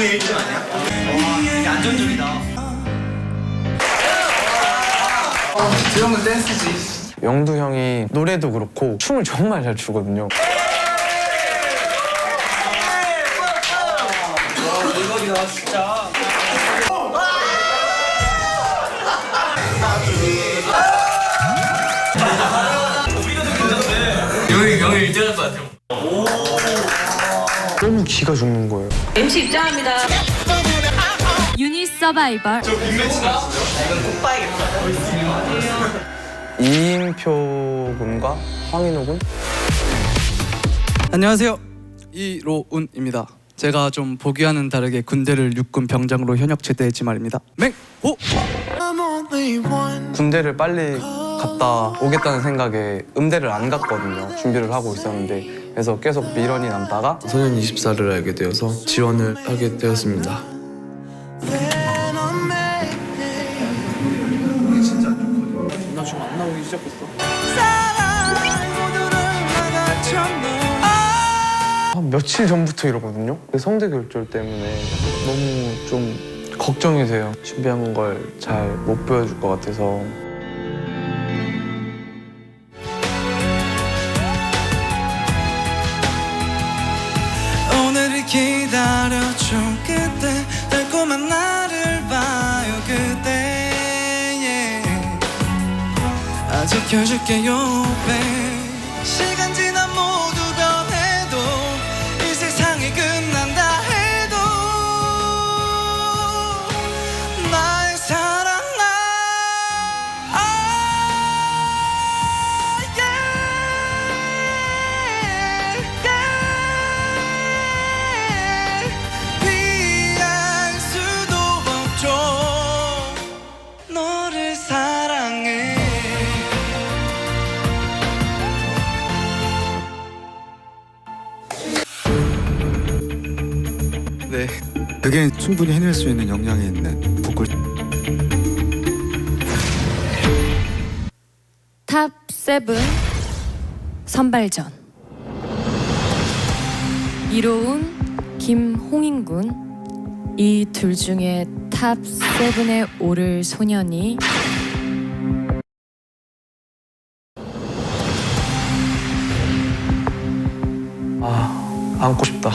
공동의 1등 아니야? 와, 되게 안정적이다. 드럼은 댄스지. 영두 형이 노래도 그렇고 춤을 정말 잘 추거든요. 대박이다, 진짜. 영희 영희 1등 할 것 같아. 너무 기가 죽는 거예요. MC 입장합니다. 유닛 서바이벌. 이인표 군과 황인호 군? 안녕하세요 이로운입니다 제가 좀 보기와는 다르게 군대를 육군 병장으로 현역 제대했지 말입니다 맹호 군대를 빨리 갔다 오겠다는 생각에 음대를 안 갔거든요. 준비를 하고 있었는데 그래서 계속 미련이 남다가 소년 24를 알게 되어서 지원을 하게 되었습니다. 나 지금 안 나오기 시작했어 한 며칠 전부터 이러거든요. 그 성대 결절 때문에 너무 좀 걱정이 돼요. 준비한 걸 잘 못 보여줄 것 같아서 기다려줘 그때 달콤한 나를 봐요 그때 yeah. 아 지켜줄게요 babe. 시간 지 네. 그게 충분히 해낼 수 있는 역량이 있는 보컬 탑 세븐 선발전. 이로운, 김홍인 군 이 둘 중에 탑 세븐에 오를 소년이 아 안고 싶다.